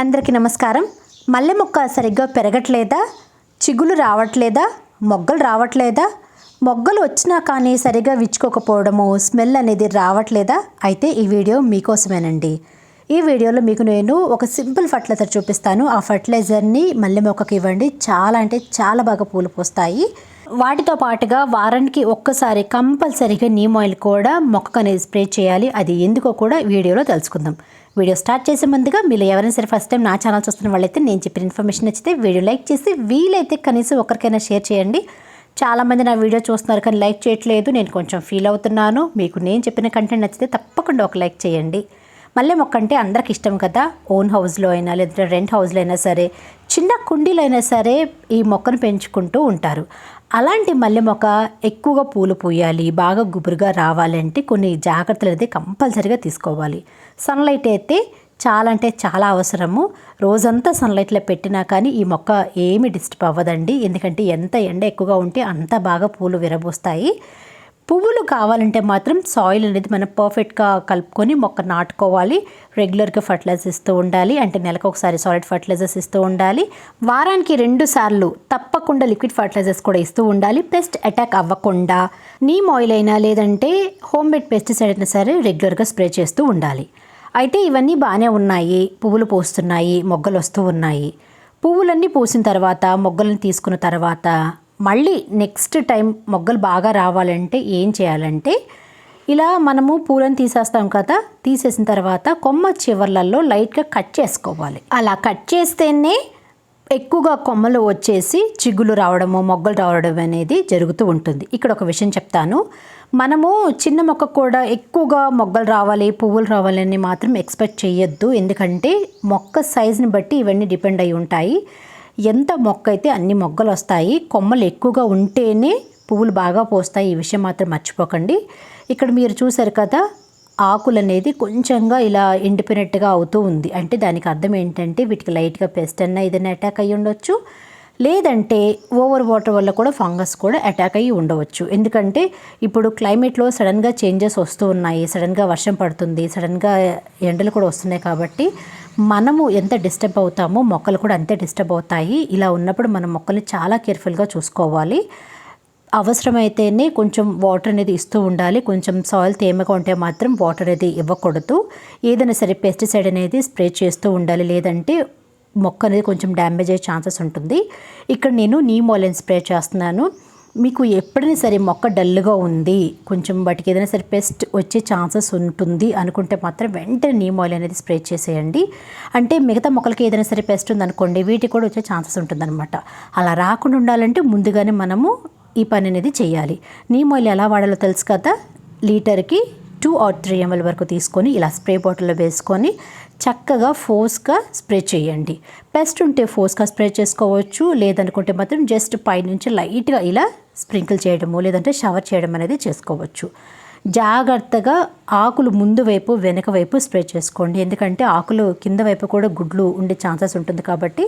అందరికీ నమస్కారం. మల్లె మొక్క సరిగ్గా పెరగట్లేదా? చిగులు రావట్లేదా? మొగ్గలు రావట్లేదా? మొగ్గలు వచ్చినా కానీ సరిగ్గా విచ్చుకోకపోవడము స్మెల్ అనేది రావట్లేదా? అయితే ఈ వీడియో మీకోసమేనండి. ఈ వీడియోలో మీకు నేను ఒక సింపుల్ ఫర్టిలైజర్ చూపిస్తాను. ఆ ఫర్టిలైజర్ని మల్లె మొక్కకి ఇవ్వండి. చాలా అంటే చాలా బాగా పూలు పోస్తాయి. వాటితో పాటుగా వారానికి ఒక్కసారి కంపల్సరీగా నీమ్ ఆయిల్ కూడా మొక్కకు అనేది స్ప్రే చేయాలి. అది ఎందుకో కూడా వీడియోలో తెలుసుకుందాం. వీడియో స్టార్ట్ చేసే ముందుగా మీరు ఎవరైనా సరే ఫస్ట్ టైం నా ఛానల్ చూస్తున్న వాళ్ళైతే నేను చెప్పిన ఇన్ఫర్మేషన్ నచ్చితే వీడియో లైక్ చేసి వీలైతే కనీసం ఒకరికైనా షేర్ చేయండి. చాలామంది నా వీడియో చూస్తున్నారు కానీ లైక్ చేయట్లేదు. నేను కొంచెం ఫీల్ అవుతున్నాను. మీకు నేను చెప్పిన కంటెంట్ నచ్చితే తప్పకుండా ఒక లైక్ చేయండి. మళ్ళీ మొక్క అంటే అందరికి ఇష్టం కదా. ఓన్ హౌస్లో అయినా లేదంటే రెంట్ హౌస్లో అయినా సరే చిన్న కుండీలో అయినా సరే ఈ మొక్కను పెంచుకుంటూ ఉంటారు. అలాంటి మల్లె మొక్క ఎక్కువగా పూలు పూయాలి బాగా గుబురుగా రావాలంటే కొన్ని జాగ్రత్తలు అయితే కంపల్సరీగా తీసుకోవాలి. సన్లైట్ అయితే చాలా అంటే చాలా అవసరము. రోజంతా సన్లైట్లో పెట్టినా కానీ ఈ మొక్క ఏమి డిస్టర్బ్ అవ్వదండి. ఎందుకంటే ఎంత ఎండ ఎక్కువగా ఉంటే అంత బాగా పూలు విరబోస్తాయి. పువ్వులు కావాలంటే మాత్రం సాయిల్ అనేది మనం పర్ఫెక్ట్గా కలుపుకొని మొక్క నాటుకోవాలి. రెగ్యులర్గా ఫర్టిలైజర్స్ ఇస్తూ ఉండాలి. అంటే నెలకు ఒకసారి సాలిడ్ ఫర్టిలైజర్స్ ఇస్తూ ఉండాలి. వారానికి రెండు సార్లు తప్పకుండా లిక్విడ్ ఫర్టిలైజర్స్ కూడా ఇస్తూ ఉండాలి. పెస్ట్ అటాక్ అవ్వకుండా నీమ్ ఆయిల్ అయినా లేదంటే హోమ్ మేడ్ పెస్టిసైడ్ అయినా సరే రెగ్యులర్గా స్ప్రే చేస్తూ ఉండాలి. అయితే ఇవన్నీ బాగానే ఉన్నాయి. పువ్వులు పోస్తున్నాయి. మొగ్గలు వస్తూ ఉన్నాయి. పువ్వులన్నీ పూసిన తర్వాత మొగ్గలను తీసుకున్న తర్వాత మళ్ళీ నెక్స్ట్ టైం మొగ్గలు బాగా రావాలంటే ఏం చేయాలంటే ఇలా మనము పూలను తీసేస్తాం కదా తీసేసిన తర్వాత కొమ్మ చివర్లలో లైట్గా కట్ చేసుకోవాలి. అలా కట్ చేస్తేనే ఎక్కువగా కొమ్మలు వచ్చేసి చిగులు రావడము మొగ్గలు రావడం అనేది జరుగుతూ ఉంటుంది. ఇక్కడ ఒక విషయం చెప్తాను. మనము చిన్న మొక్క కూడా ఎక్కువగా మొగ్గలు రావాలి పువ్వులు రావాలని మాత్రం ఎక్స్పెక్ట్ చేయొద్దు. ఎందుకంటే మొక్క సైజుని బట్టి ఇవన్నీ డిపెండ్ అయి ఉంటాయి. ఎంత మొక్క అయితే అన్ని మొగ్గలు వస్తాయి కొమ్మలు ఎక్కువగా ఉంటేనే పువ్వులు బాగా పోస్తాయి. ఈ విషయం మాత్రం మర్చిపోకండి. ఇక్కడ మీరు చూసారు కదా ఆకులు అనేది కొంచెంగా ఇలా ఎండిపోయినట్టుగా అవుతూ ఉంది. అంటే దానికి అర్థం ఏంటంటే వీటికి లైట్గా పెస్ట్ అన్న ఏదైనా అటాక్ అయ్యి ఉండొచ్చు. లేదంటే ఓవర్ వాటర్ వల్ల కూడా ఫంగస్ కూడా అటాక్ అయ్యి ఉండవచ్చు. ఎందుకంటే ఇప్పుడు క్లైమేట్లో సడన్గా చేంజెస్ వస్తూ ఉన్నాయి. సడన్గా వర్షం పడుతుంది సడన్గా ఎండలు కూడా వస్తున్నాయి కాబట్టి మనము ఎంత డిస్టర్బ్ అవుతామో మొక్కలు కూడా అంతే డిస్టర్బ్ అవుతాయి. ఇలా ఉన్నప్పుడు మనం మొక్కల్ని చాలా కేర్ఫుల్గా చూసుకోవాలి. అవసరమైతేనే కొంచెం వాటర్ అనేది ఇస్తూ ఉండాలి. కొంచెం సాయిల్ తేమగా ఉంటే మాత్రం వాటర్ అనేది ఇవ్వకూడదు. ఏదైనా సరే పెస్టిసైడ్ అనేది స్ప్రే చేస్తూ ఉండాలి. లేదంటే మొక్క అనేది కొంచెం డ్యామేజ్ అయ్యే ఛాన్సెస్ ఉంటుంది. ఇక్కడ నేను నీమోలెన్ స్ప్రే చేస్తున్నాను. మీకు ఎప్పుడైనా సరే మొక్క డల్గా ఉంది కొంచెం వాటికి ఏదైనా సరే పెస్ట్ వచ్చే ఛాన్సెస్ ఉంటుంది అనుకుంటే మాత్రం వెంటనే నీమ్ ఆయిల్ అనేది స్ప్రే చేసేయండి. అంటే మిగతా మొక్కలకి ఏదైనా సరే పెస్ట్ ఉందనుకోండి వీటికి కూడా వచ్చే ఛాన్సెస్ ఉంటుందన్నమాట. అలా రాకుండా ఉండాలంటే ముందుగానే మనము ఈ పని అనేది చేయాలి. నీమ్ ఆయిల్ ఎలా వాడాలో తెలుసు కదా? లీటర్కి టూ ఆర్ త్రీ ఎంఎల్ వరకు తీసుకొని ఇలా స్ప్రే బాటిల్లో వేసుకొని చక్కగా ఫోర్స్గా స్ప్రే చేయండి. పెస్ట్ ఉంటే ఫోర్స్గా స్ప్రే చేసుకోవచ్చు లేదనుకుంటే మాత్రం జస్ట్ పైనుంచి లైట్గా ఇలా స్ప్రింకిల్ చేయడము లేదంటే షవర్ చేయడం అనేది చేసుకోవచ్చు. జాగ్రత్తగా ఆకులు ముందు వైపు వెనక వైపు స్ప్రే చేసుకోండి. ఎందుకంటే ఆకులు కింద వైపు కూడా గుడ్లు ఉండే ఛాన్సెస్ ఉంటుంది కాబట్టి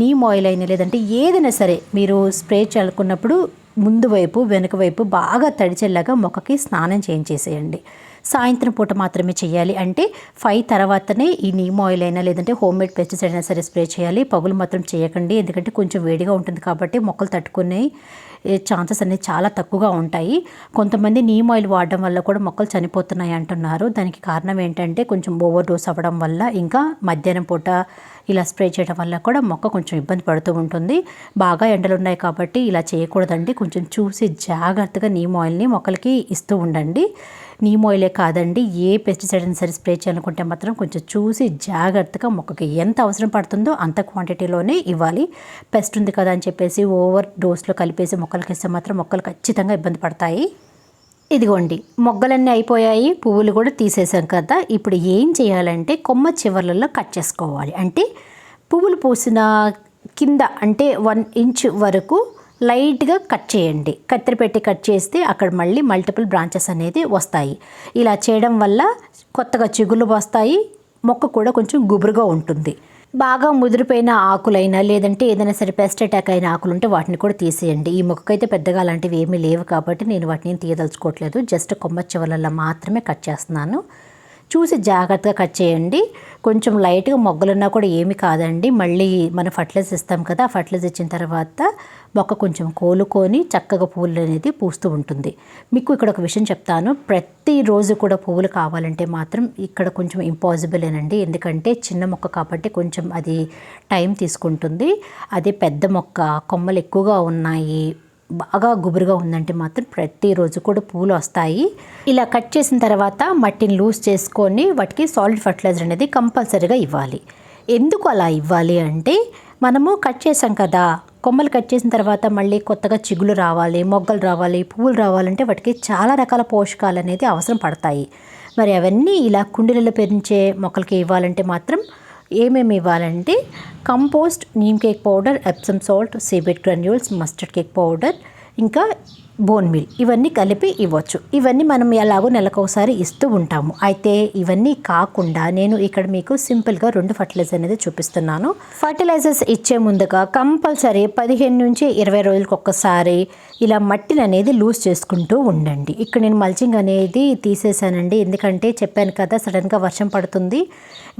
నీమ్ ఆయిల్ అయినా లేదంటే ఏదైనా సరే మీరు స్ప్రే చేయాలనుకున్నప్పుడు ముందు వైపు వెనుక వైపు బాగా తడిచేలాగా మొక్కకి స్నానం చేయించేసేయండి. సాయంత్రం పూట మాత్రమే చేయాలి. అంటే ఫైవ్ తర్వాతనే ఈ నీమ్ ఆయిల్ అయినా లేదంటే హోమ్ మేడ్ పెస్టిసైడ్ అయినా సరే స్ప్రే చేయాలి. పగులు మాత్రం చేయకండి. ఎందుకంటే కొంచెం వేడిగా ఉంటుంది కాబట్టి మొక్కలు తట్టుకునే ఛాన్సెస్ అనేవి చాలా తక్కువగా ఉంటాయి. కొంతమంది నీమ్ ఆయిల్ వాడడం వల్ల కూడా మొక్కలు చనిపోతున్నాయి అంటున్నారు. దానికి కారణం ఏంటంటే కొంచెం ఓవర్ డోస్ అవ్వడం వల్ల ఇంకా మధ్యాహ్నం పూట ఇలా స్ప్రే చేయడం వల్ల కూడా మొక్క కొంచెం ఇబ్బంది పడుతూ ఉంటుంది. బాగా ఎండలు ఉన్నాయి కాబట్టి ఇలా చేయకూడదండి. కొంచెం చూసి జాగ్రత్తగా నీమ్ ఆయిల్ని మొక్కలకి ఇస్తూ ఉండండి. నీమ్ ఆయిలే కాదండి ఏ పెస్టిసైడ్ అయినా సరే స్ప్రే చేయాలనుకుంటే మాత్రం కొంచెం చూసి జాగ్రత్తగా మొక్కకి ఎంత అవసరం పడుతుందో అంత క్వాంటిటీలోనే ఇవ్వాలి. పెస్ట్ ఉంది కదా అని చెప్పేసి ఓవర్ డోస్లో కలిపేసి మొక్కలకి ఇస్తే మాత్రం మొక్కలు ఖచ్చితంగా ఇబ్బంది పడతాయి. ఇదిగోండి మొగ్గలన్నీ అయిపోయాయి పువ్వులు కూడా తీసేసాం కదా. ఇప్పుడు ఏం చేయాలంటే కొమ్మ చివర్లలో కట్ చేసుకోవాలి. అంటే పువ్వులు పూసిన కింద అంటే వన్ ఇంచ్ వరకు లైట్గా కట్ చేయండి. కత్తిరి పెట్టి కట్ చేస్తే అక్కడ మళ్ళీ మల్టిపుల్ బ్రాంచెస్ అనేది వస్తాయి. ఇలా చేయడం వల్ల కొత్తగా చిగుళ్ళు వస్తాయి మొక్క కూడా కొంచెం గుబురుగా ఉంటుంది. బాగా ముదిరిపోయిన ఆకులైనా లేదంటే ఏదైనా సరే పెస్ట్ అటాక్ అయిన ఆకులు ఉంటే వాటిని కూడా తీసేయండి. ఈ మొక్కకైతే పెద్దగా అలాంటివి ఏమీ లేవు కాబట్టి నేను వాటిని తీయదలుచుకోవట్లేదు. జస్ట్ కొమ్మ చివరల్లో మాత్రమే కట్ చేస్తున్నాను. చూసి జాగ్రత్తగా కట్ చేయండి. కొంచెం లైట్గా మొగ్గలున్నా కూడా ఏమి కాదండి. మళ్ళీ మనం ఫర్టిలైజ్ ఇస్తాం కదా ఆ ఇచ్చిన తర్వాత మొక్క కొంచెం కోలుకొని చక్కగా పువ్వులు అనేది పూస్తూ ఉంటుంది. మీకు ఇక్కడ ఒక విషయం చెప్తాను. ప్రతిరోజు కూడా పువ్వులు కావాలంటే మాత్రం ఇక్కడ కొంచెం ఇంపాసిబులేనండి ఎందుకంటే చిన్న మొక్క కాబట్టి కొంచెం అది టైం తీసుకుంటుంది. అదే పెద్ద మొక్క కొమ్మలు ఎక్కువగా ఉన్నాయి బాగా గుబురుగా ఉందంటే మాత్రం ప్రతిరోజు కూడా పూలు వస్తాయి. ఇలా కట్ చేసిన తర్వాత మట్టిని లూజ్ చేసుకొని వాటికి సాలిడ్ ఫర్టిలైజర్ అనేది కంపల్సరీగా ఇవ్వాలి. ఎందుకు అలా ఇవ్వాలి అంటే మనము కట్ చేసాం కదా కొమ్మలు కట్ చేసిన తర్వాత మళ్ళీ కొత్తగా చిగులు రావాలి మొగ్గలు రావాలి పువ్వులు రావాలంటే వాటికి చాలా రకాల పోషకాలు అనేది అవసరం పడతాయి. మరి అవన్నీ ఇలా కుండీలలో పెంచే మొక్కలకి ఇవ్వాలంటే మాత్రం ఏమేమి ఇవ్వాలంటే compost neem cake powder Epsom salt సీబెట్ granules mustard cake powder ఇంకా బోన్ మీల్. ఇవన్నీ కలిపి ఇవ్వచ్చు. ఇవన్నీ మనం ఎలాగో నెలకొకసారి ఇస్తూ ఉంటాము. అయితే ఇవన్నీ కాకుండా నేను ఇక్కడ మీకు సింపుల్గా రెండు ఫర్టిలైజర్ అనేది చూపిస్తున్నాను. ఫర్టిలైజర్స్ ఇచ్చే ముందుగా కంపల్సరీ పదిహేను నుంచి ఇరవై రోజులకు ఒక్కసారి ఇలా మట్టిని అనేది లూజ్ చేసుకుంటూ ఉండండి. ఇక్కడ నేను మల్చింగ్ అనేది తీసేసానండి. ఎందుకంటే చెప్పాను కదా సడన్గా వర్షం పడుతుంది.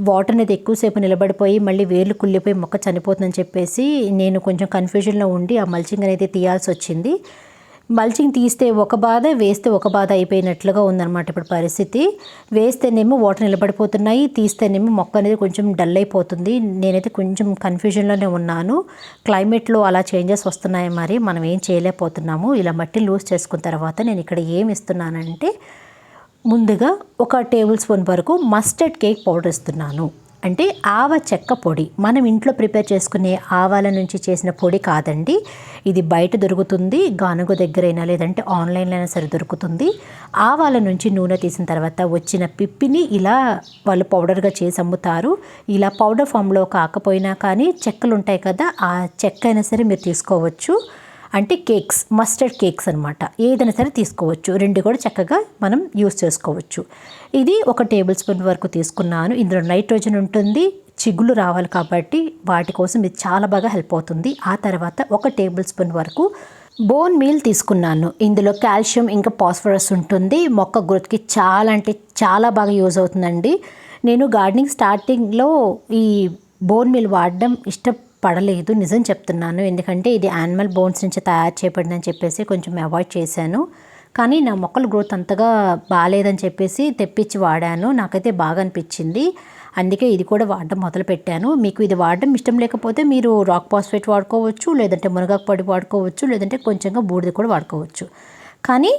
వాటర్ అనేది ఎక్కువసేపు నిలబడిపోయి మళ్ళీ వేర్లు కుళ్ళిపోయి మొక్క చనిపోతుందని చెప్పేసి నేను కొంచెం కన్ఫ్యూజన్లో ఉండి ఆ మల్చింగ్ అనేది తీయాల్సి వచ్చింది. మల్చింగ్ తీస్తే ఒక బాధ వేస్తే ఒక బాధ అయిపోయినట్లుగా ఉందన్నమాట ఇప్పుడు పరిస్థితి. వేస్తేనేమో వాటర్ నిలబడిపోతున్నాయి తీస్తేనేమో మొక్క అనేది కొంచెం డల్ అయిపోతుంది. నేనైతే కొంచెం కన్ఫ్యూజన్లోనే ఉన్నాను. క్లైమేట్లో అలా చేంజెస్ వస్తున్నాయి మరి? మనం ఏం చేయలేకపోతున్నాము. ఇలా మట్టి లూజ్ చేసుకున్న తర్వాత నేను ఇక్కడ ఏమి ఇస్తున్నానంటే ముందుగా ఒక టేబుల్ స్పూన్ వరకు మస్టర్డ్ కేక్ పౌడర్ ఇస్తున్నాను. అంటే ఆవ చెక్క పొడి. మనం ఇంట్లో ప్రిపేర్ చేసుకునే ఆవాల నుంచి చేసిన పొడి కాదండి. ఇది బయట దొరుకుతుంది గానుగ దగ్గరైనా లేదంటే ఆన్లైన్లో అయినా సరే దొరుకుతుంది. ఆవాల నుంచి నూనె తీసిన తర్వాత వచ్చిన పిప్పిని ఇలా వాళ్ళు పౌడర్గా చేసి అమ్ముతారు. ఇలా పౌడర్ ఫామ్లో కాకపోయినా కానీ చెక్కలు ఉంటాయి కదా ఆ చెక్క అయినా సరే మీరు తీసుకోవచ్చు. అంటే కేక్స్ మస్టర్డ్ కేక్స్ అనమాట ఏదైనా సరే తీసుకోవచ్చు. రెండు కూడా చక్కగా మనం యూస్ చేసుకోవచ్చు. ఇది ఒక టేబుల్ స్పూన్ వరకు తీసుకున్నాను. ఇందులో నైట్రోజన్ ఉంటుంది చిగుళ్ళు రావాలి కాబట్టి వాటి కోసం ఇది చాలా బాగా హెల్ప్ అవుతుంది. ఆ తర్వాత ఒక టేబుల్ స్పూన్ వరకు బోన్ మీల్ తీసుకున్నాను. ఇందులో కాల్షియం ఇంకా పాస్ఫరస్ ఉంటుంది. మొక్క గ్రోత్కి చాలా అంటే చాలా బాగా యూజ్ అవుతుందండి. నేను గార్డెనింగ్ స్టార్టింగ్లో ఈ బోన్ మీల్ వాడడం పడలేదు నిజం చెప్తున్నాను. ఎందుకంటే ఇది యానిమల్ బోన్స్ నుంచి తయారు చేయబడిందని చెప్పేసి కొంచెం అవాయిడ్ చేశాను. కానీ నా మొక్కల గ్రోత్ అంతగా బాగాలేదని చెప్పేసి తెప్పించి వాడాను. నాకైతే బాగా అనిపించింది. అందుకే ఇది కూడా వాడడం మొదలు పెట్టాను. మీకు ఇది వాడడం ఇష్టం లేకపోతే మీరు రాక్ పాస్ఫేట్ వాడుకోవచ్చు లేదంటే మునగాకు పొడి వాడుకోవచ్చు లేదంటే కొంచెంగా బూడిద కూడా వాడుకోవచ్చు. కానీ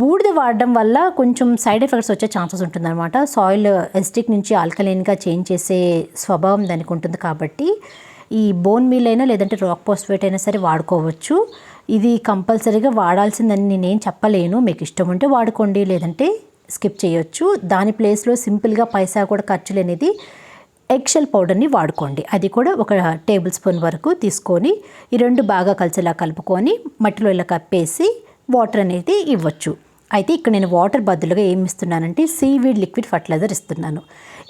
బూడిద వాడడం వల్ల కొంచెం సైడ్ ఎఫెక్ట్స్ వచ్చే ఛాన్సెస్ ఉంటుందన్నమాట. సాయిల్ ఎస్టిక్ eh, నుంచి ఆల్కలైన్గా చేంజ్ చేసే స్వభావం దానికి ఉంటుంది కాబట్టి. ఈ బోన్ మీల్ అయినా లేదంటే రాక్ పోస్ట్వేట్ అయినా సరే వాడుకోవచ్చు. ఇది కంపల్సరీగా వాడాల్సిందని నేనేం చెప్పలేను. మీకు ఇష్టం ఉంటే వాడుకోండి లేదంటే స్కిప్ చేయొచ్చు. దాని ప్లేస్లో సింపుల్గా పైసా కూడా ఖర్చు లేనిది ఎగ్షెల్ పౌడర్ని వాడుకోండి. అది కూడా ఒక టేబుల్ స్పూన్ వరకు తీసుకొని ఈ రెండు బాగా కలిసేలా కలుపుకొని మట్టిలో ఇలా కప్పేసి వాటర్ అనేది ఇవ్వచ్చు. అయితే ఇక్కడ నేను వాటర్ బదులుగా ఏమి ఇస్తున్నానంటే సీవీడ్ లిక్విడ్ ఫర్టిలైజర్ ఇస్తున్నాను.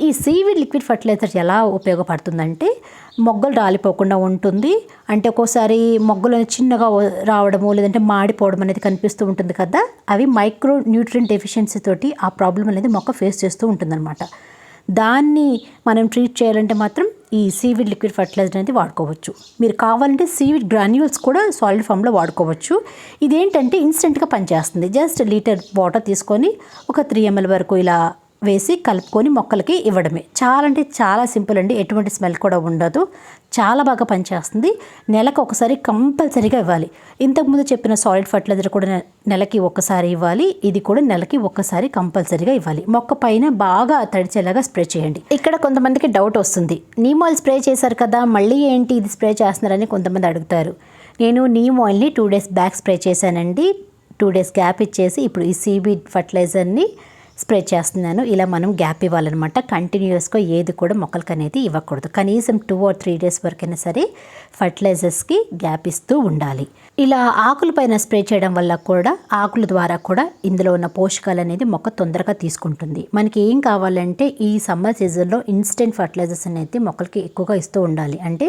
ఈ సీవీడ్ లిక్విడ్ ఫర్టిలైజర్ ఎలా ఉపయోగపడుతుందంటే మొగ్గలు రాలిపోకుండా ఉంటుంది. అంటే ఒక్కోసారి మొగ్గలు చిన్నగా రావడము లేదంటే మాడిపోవడం అనేది కనిపిస్తూ ఉంటుంది కదా. అవి మైక్రో న్యూట్రియం డెఫిషియన్సీ తోటి ఆ ప్రాబ్లం అనేది మొక్క ఫేస్ చేస్తూ ఉంటుందన్నమాట. దాన్ని మనం ట్రీట్ చేయాలంటే మాత్రం ఈ సీవిడ్ లిక్విడ్ ఫర్టిలైజర్ అనేది వాడుకోవచ్చు. మీరు కావాలంటే సీవిడ్ గ్రాన్యూల్స్ కూడా సాలిడ్ ఫామ్లో వాడుకోవచ్చు. ఇదేంటంటే ఇన్స్టెంట్గా పనిచేస్తుంది. జస్ట్ లీటర్ వాటర్ తీసుకొని ఒక త్రీ ఎంఎల్ వరకు ఇలా వేసి కలుపుకొని మొక్కలకి ఇవ్వడమే. చాలా అంటే చాలా సింపుల్ అండి. ఎటువంటి స్మెల్ కూడా ఉండదు. చాలా బాగా పనిచేస్తుంది. నెలకు ఒకసారి కంపల్సరీగా ఇవ్వాలి. ఇంతకుముందు చెప్పిన సాలిడ్ ఫర్టిలైజర్ కూడా నెలకి ఒక్కసారి ఇవ్వాలి. ఇది కూడా నెలకి ఒక్కసారి కంపల్సరీగా ఇవ్వాలి. మొక్క పైన బాగా తడిచేలాగా స్ప్రే చేయండి. ఇక్కడ కొంతమందికి డౌట్ వస్తుంది. నీమ్ ఆయిల్ స్ప్రే చేశారు కదా మళ్ళీ ఏంటి ఇది స్ప్రే చేస్తున్నారని కొంతమంది అడుగుతారు. నేను నీమ్ ఆయిల్ని టూ డేస్ బ్యాక్ స్ప్రే చేశానండి. టూ డేస్ గ్యాప్ ఇచ్చేసి ఇప్పుడు ఈ సీబీ ఫర్టిలైజర్ని స్ప్రే చేస్తున్నాను. ఇలా మనం గ్యాప్ ఇవ్వాలన్నమాట. కంటిన్యూస్గా ఏది కూడా మొక్కలకి అనేది ఇవ్వకూడదు. కనీసం టూ ఆర్ త్రీ డేస్ వరకైనా సరే ఫర్టిలైజర్స్కి గ్యాప్ ఇస్తూ ఉండాలి. ఇలా ఆకుల పైన స్ప్రే చేయడం వల్ల కూడా ఆకుల ద్వారా కూడా ఇందులో ఉన్న పోషకాలు అనేది మొక్క తొందరగా తీసుకుంటుంది. మనకి ఏం కావాలంటే ఈ సమ్మర్ సీజన్లో ఇన్స్టెంట్ ఫర్టిలైజర్స్ అనేది మొక్కలకి ఎక్కువగా ఇస్తూ ఉండాలి. అంటే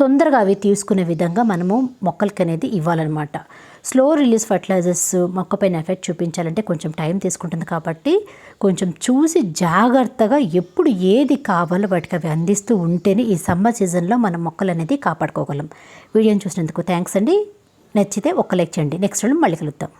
తొందరగా అవి తీసుకునే విధంగా మనము మొక్కలకి అనేది ఇవ్వాలన్నమాట. స్లో రిలీజ్ ఫర్టిలైజర్స్ మొక్కపైన ఎఫెక్ట్ చూపించాలంటే కొంచెం టైం తీసుకుంటుంది కాబట్టి కొంచెం చూసి జాగ్రత్తగా ఎప్పుడు ఏది కావాలో వాటికి అవి అందిస్తూ ఉంటేనే ఈ సమ్మర్ సీజన్లో మనం మొక్కలు అనేది కాపాడుకోగలం. వీడియోని చూసినందుకు థ్యాంక్స్ అండి. నచ్చితే ఒక్క లైక్ చేయండి. నెక్స్ట్ మళ్ళీ కలుద్దాం.